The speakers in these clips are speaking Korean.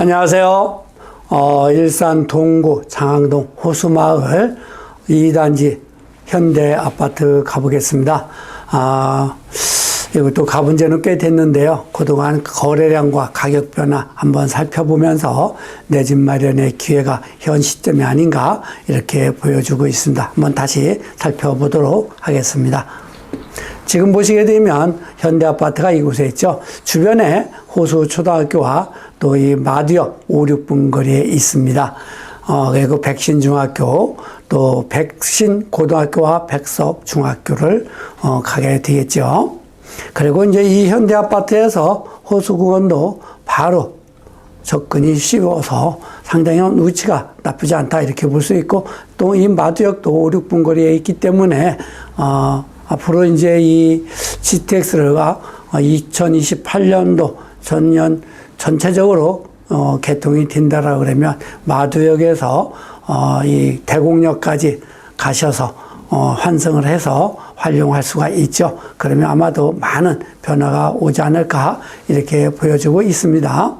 안녕하세요. 어, 일산 동구 장항동 호수마을 2단지 현대 아파트 가보겠습니다. 아, 이것도 가본 지는 꽤 됐는데요. 그동안 거래량과 가격 변화 한번 살펴보면서 내 집 마련의 기회가 현 시점이 아닌가 이렇게 보여주고 있습니다. 한번 다시 살펴보도록 하겠습니다. 지금 보시게 되면 현대 아파트가 이곳에 있죠. 주변에 호수 초등학교와 또 이 마두역 5, 6분 거리에 있습니다. 어, 그리고 백신 중학교, 또 백신 고등학교와 백석 중학교를 어, 가게 되겠죠. 그리고 이제 이 현대 아파트에서 호수공원도 바로 접근이 쉬워서 상당히 위치가 나쁘지 않다 이렇게 볼 수 있고 또 이 마두역도 5, 6분 거리에 있기 때문에 어, 앞으로 이제 이 GTX가 2028년도 전년 전체적으로 어, 개통이 된다라 그러면 마두역에서 어, 이 대곡역까지 가셔서 어, 환승을 해서 활용할 수가 있죠. 그러면 아마도 많은 변화가 오지 않을까 이렇게 보여주고 있습니다.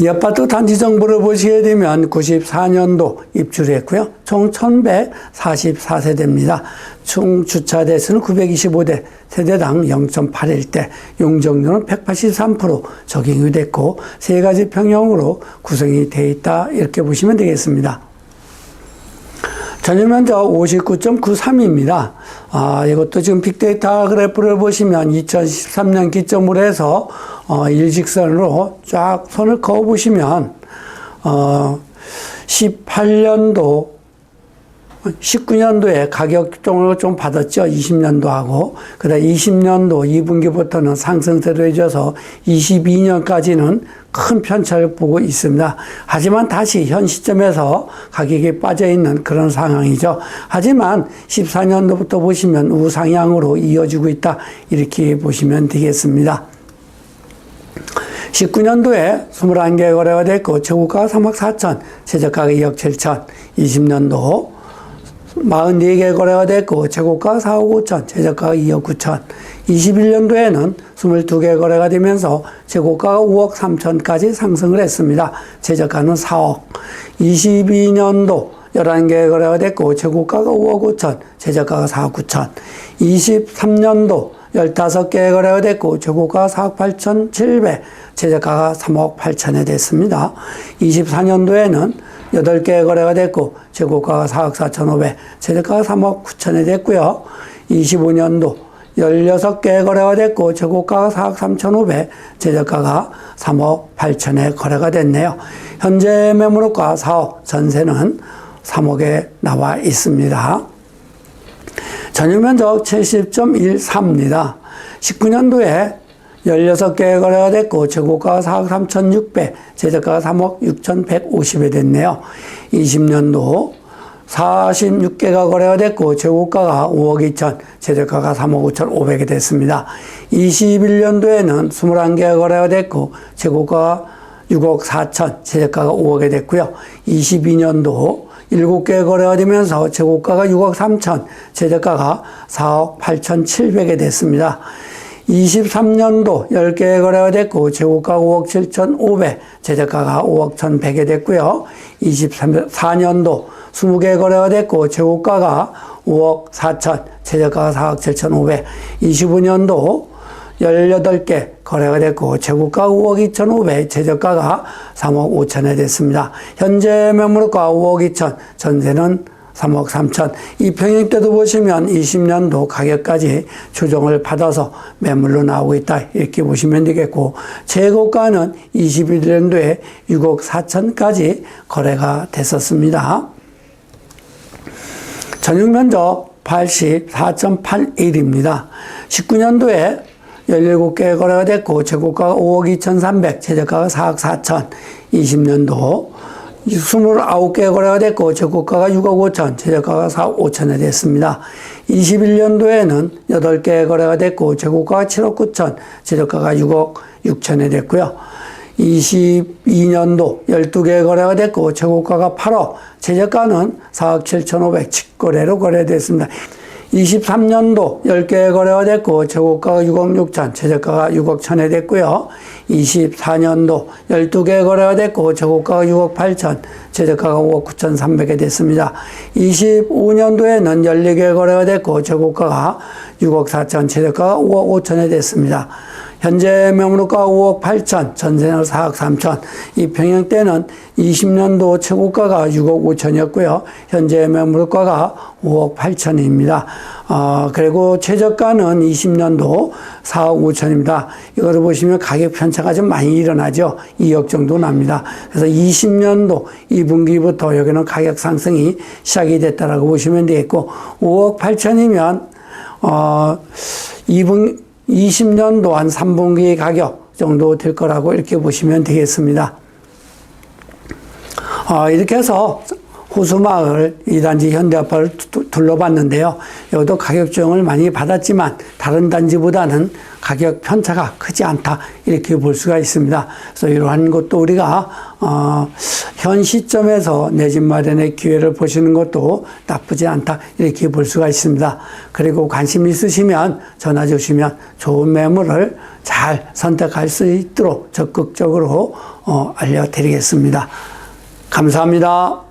이 아파트 단지 정보를 보시게 되면 94년도 입주했고요. 총 1144세대입니다. 총 주차 대 수는 925대, 세대당 0.81대, 용적률은 183% 적용이 됐고 세 가지 평형으로 구성이 되어 있다 이렇게 보시면 되겠습니다. 전년 면적 59.93입니다. 아, 이것도 지금 빅데이터 그래프를 보시면 2013년 기점으로 해서 어, 일직선으로 쫙 선을 그어 보시면 어, 18년도 19년도에 가격종을 좀 받았죠. 20년도하고. 그 다음 20년도 2분기부터는 상승세로 해줘서 22년까지는 큰 편차를 보고 있습니다. 하지만 다시 현 시점에서 가격이 빠져 있는 그런 상황이죠. 하지만 14년도부터 보시면 우상향으로 이어지고 있다. 이렇게 보시면 되겠습니다. 19년도에 21개 거래가 됐고, 최고가가 3억 4천, 최저가가 2억 7천, 20년도 44개 거래가 됐고, 최고가가 4억 5천, 최저가가 2억 9천, 21년도에는 22개 거래가 되면서 최고가가 5억 3천까지 상승을 했습니다. 최저가는 4억. 22년도 11개 거래가 됐고, 최고가가 5억 5천, 최저가가 4억 9천. 23년도 15개 거래가 됐고, 최고가가 4억 8천 7백, 최저가가 3억 8천에 됐습니다. 24년도에는 8개 거래가 됐고, 최고가가 4억 4천 5백, 최저가가 3억 9천에 됐고요. 25년도 16개 거래가 됐고, 최고가가 4억 3천 5백, 최저가가 3억 8천에 거래가 됐네요. 현재 매물가 4억, 전세는 3억에 나와 있습니다. 전유 면적 70.14입니다. 19년도에 16개 거래가 됐고, 최고가가 4억 3,600, 최저가가 3억 6,150에 됐네요. 20년도 46개가 거래가 됐고, 최고가가 5억 2천, 최저가가 3억 5천 5백이 됐습니다. 21년도에는 21개가 거래가 됐고, 최고가가 6억 4천, 최저가가 5억에 됐고요. 22년도 7개 거래가 되면서 최고가가 6억 3천, 최저가가 4억 8천 7백에 됐습니다. 23년도 10개 거래가 됐고, 최고가가 5억 7천 5백, 최저가가 5억 1천 100에 됐고요. 24년도 20개 거래가 됐고, 최고가가 5억 4천, 최저가가 4억 7천 5백. 25년도 18개 거래가 됐고, 최고가 5억 2천 5백, 최저가가 3억 5천에 됐습니다. 현재 매물가 5억 2천, 전세는 3억 3천. 이 평형 때도 보시면 20년도 가격까지 조정을 받아서 매물로 나오고 있다. 이렇게 보시면 되겠고, 최고가는 21년도에 6억 4천까지 거래가 됐었습니다. 전용 면적 84.81입니다. 19년도에 17개 거래가 됐고, 최고가가 5억 2,300, 최저가가 4억 4천, 20년도 29개 거래가 됐고, 최고가가 6억 5천, 최저가가 4억 5천에 됐습니다. 21년도에는 8개 거래가 됐고, 최고가가 7억 9천, 최저가가 6억 6천에 됐고요. 22년도 12개 거래가 됐고, 최고가가 8억, 최저가는 4억 7천 5백, 직거래로 거래됐습니다. 23년도 10개 거래가 됐고 최고가가 6억 6천, 최저가가 6억 천에 됐고요. 24년도 12개 거래가 됐고 최고가가 6억 8천, 최저가가 5억 9천 3백에 됐습니다. 25년도에는 14개 거래가 됐고 최고가가 6억 4천, 최저가가 5억 5천에 됐습니다. 현재 매물가 5억 8천, 전세는 4억 3천. 이 평형 때는 20년도 최고가가 6억 5천이었고요. 현재 매물가가 5억 8천입니다. 어, 그리고 최저가는 20년도 4억 5천입니다. 이거를 보시면 가격 편차가 좀 많이 일어나죠. 2억 정도 납니다. 그래서 20년도 2분기부터 여기는 가격 상승이 시작이 됐다라고 보시면 되겠고, 5억 8천이면, 어, 2분, 20년도 한 3분기 가격 정도 될 거라고 이렇게 보시면 되겠습니다. 어, 이렇게 해서 호수마을 2단지 현대아파를 두- 둘러봤는데요. 여기도 가격 조정을 많이 받았지만 다른 단지보다는 가격 편차가 크지 않다 이렇게 볼 수가 있습니다. 그래서 이러한 것도 우리가 어, 현 시점에서 내 집 마련의 기회를 보시는 것도 나쁘지 않다 이렇게 볼 수가 있습니다. 그리고 관심 있으시면 전화 주시면 좋은 매물을 잘 선택할 수 있도록 적극적으로 어, 알려드리겠습니다. 감사합니다.